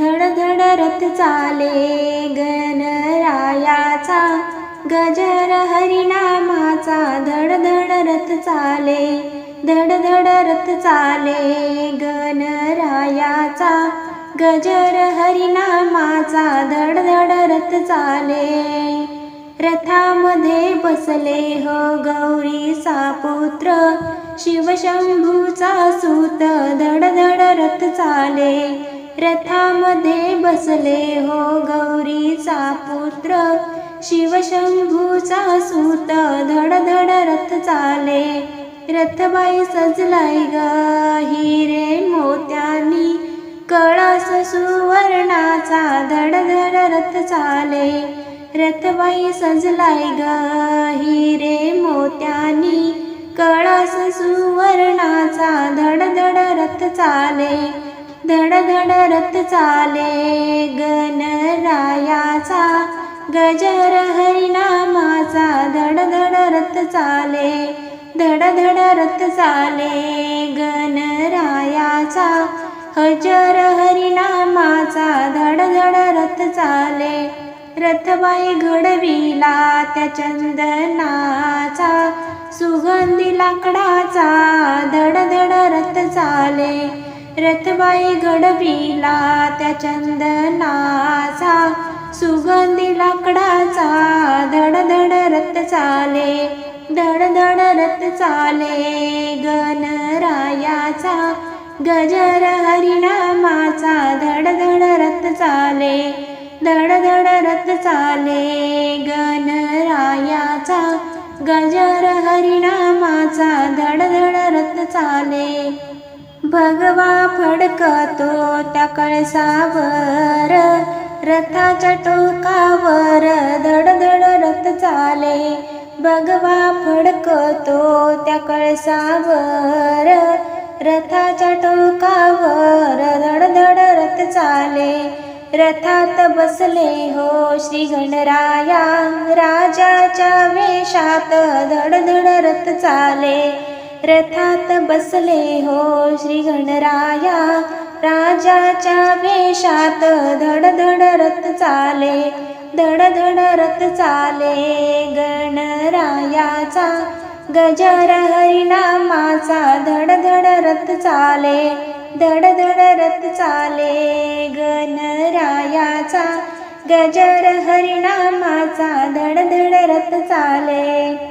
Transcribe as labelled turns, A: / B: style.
A: धड धड रथ चाले गणरायाचा गजर हरिनामाचा धड धड रथ चाले धड धड रथ चाले गणरायाचा गजर हरिनामाचा धड धड रथ चाले. रथामध्ये बसले हो गौरीचा पुत्र शिवशंभूचा सूत धड धड रथ चाले. रथामध्ये बसले हो गौरीचा पुत्र. शिवशंभूचा सूत धड धड रथ चाले. रथबाई सजलाय ग हिरे मोत्यानी. कळस सुवर्णाचा धड धड रथ चाले. रथबाई सजलाय ग हिरे मोत्यानी. कळस सुवर्णाचा धड धड रथ चाले. धडधड रथ चाले गणरायाचा गजर हरिनामाचा धडधड रथ चाले धडधड रथ चाले गणरायाचा हजर हरिनामाचा धडधड रथ चाले रथबाई घडविला त्या चंदनाचा सुगंधी लाकडाचा. धडधड रथ चाले रथबाई घडविला त्या चंदनाचा सुगंधी लाकडाचा धड धड रथ चाले धड धड रथ चाले गणरायाचा गजर हरिणामाचा धड धड रथ चाले धड धड रथ चाले गणरायाचा गजर हरिणामाचा धड धड रथ चाले भगवा फडकतो त्या कळसावर. रथाच्या टोकावर धड धड रथ चाले. भगवा फडकतो त्या कळसावर. रथाच्या टोकावर धड धड रथ चाले. रथात बसले हो श्री गणराया. राजाच्या वेशात धड धड रथ चाले. रथात बसले हो श्री गणराया. राजाच्या वेशात धड धड रथ चाले धड धड रथ चाले गणरायाचा. गजर हरिनामाचा धड धड रथ चाले धड धड रथ चाले गणरायाचा. गजर हरिनामाचा धडधड रथ चाले.